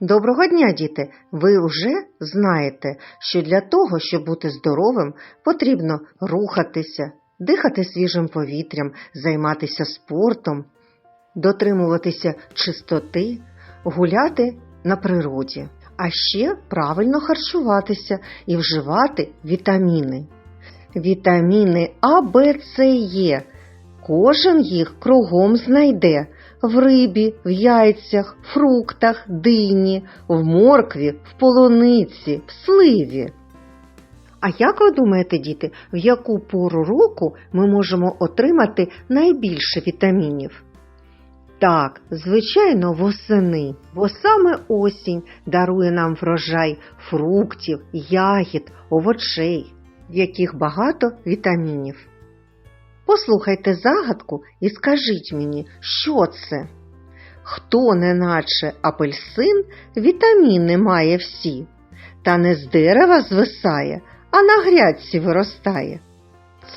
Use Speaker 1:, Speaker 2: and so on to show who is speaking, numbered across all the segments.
Speaker 1: Доброго дня, діти! Ви вже знаєте, що для того, щоб бути здоровим, потрібно рухатися, дихати свіжим повітрям, займатися спортом, дотримуватися чистоти, гуляти на природі, а ще правильно харчуватися і вживати вітаміни. Вітаміни А, Б, С, Е. Кожен їх кругом знайде в рибі, в яйцях, фруктах, дині, в моркві, в полуниці, в сливі. А як ви думаєте, діти, в яку пору року ми можемо отримати найбільше вітамінів? Так, звичайно, восени, бо саме осінь дарує нам врожай фруктів, ягід, овочей, в яких багато вітамінів. Послухайте загадку і скажіть мені, що це? Хто неначе апельсин, вітаміни має всі, та не з дерева звисає, а на грядці виростає.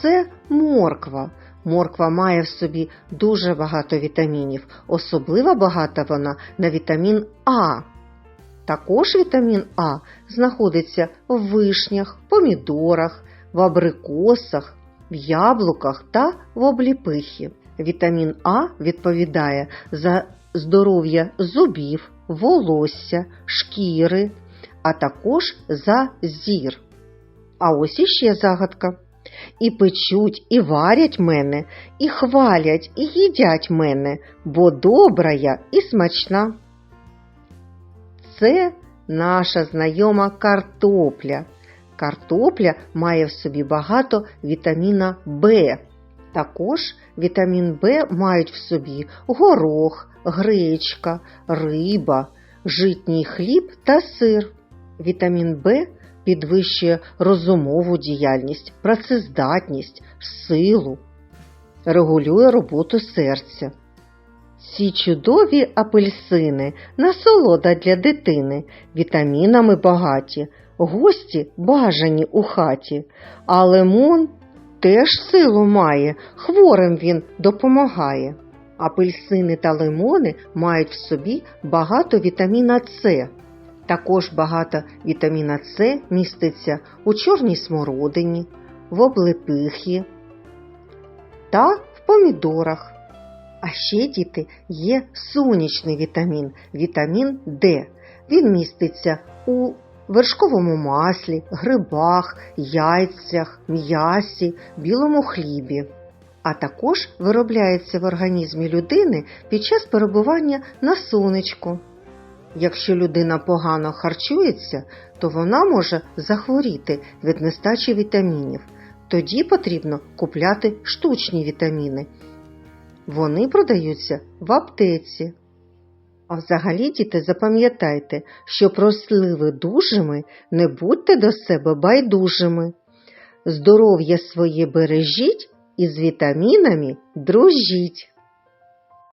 Speaker 1: Це морква. Морква має в собі дуже багато вітамінів, особливо багата вона на вітамін А. Також вітамін А знаходиться в вишнях, помідорах, в абрикосах, в яблуках та в обліпихі. Вітамін А відповідає за здоров'я зубів, волосся, шкіри, а також за зір. А ось іще загадка. І печуть, і варять мене, і хвалять, і їдять мене, бо добра я і смачна. Це наша знайома картопля. Картопля має в собі багато вітаміна Б. Також вітамін Б мають в собі горох, гречка, риба, житній хліб та сир. Вітамін Б підвищує розумову діяльність, працездатність, силу, регулює роботу серця. Ці чудові апельсини насолода для дитини, вітамінами багаті, гості бажані у хаті, а лимон теж силу має, хворим він допомагає. Апельсини та лимони мають в собі багато вітаміна С. Також багато вітаміна С міститься у чорній смородині, в облепихі та в помідорах. А ще, діти, є сонячний вітамін, вітамін Д. Він міститься у вершковому маслі, грибах, яйцях, м'ясі, білому хлібі. А також виробляється в організмі людини під час перебування на сонечку. Якщо людина погано харчується, то вона може захворіти від нестачі вітамінів. Тоді потрібно купляти штучні вітаміни. Вони продаються в аптеці. А взагалі, діти, запам'ятайте, що просливи дужими, не будьте до себе байдужими. Здоров'я своє бережіть і з вітамінами дружіть.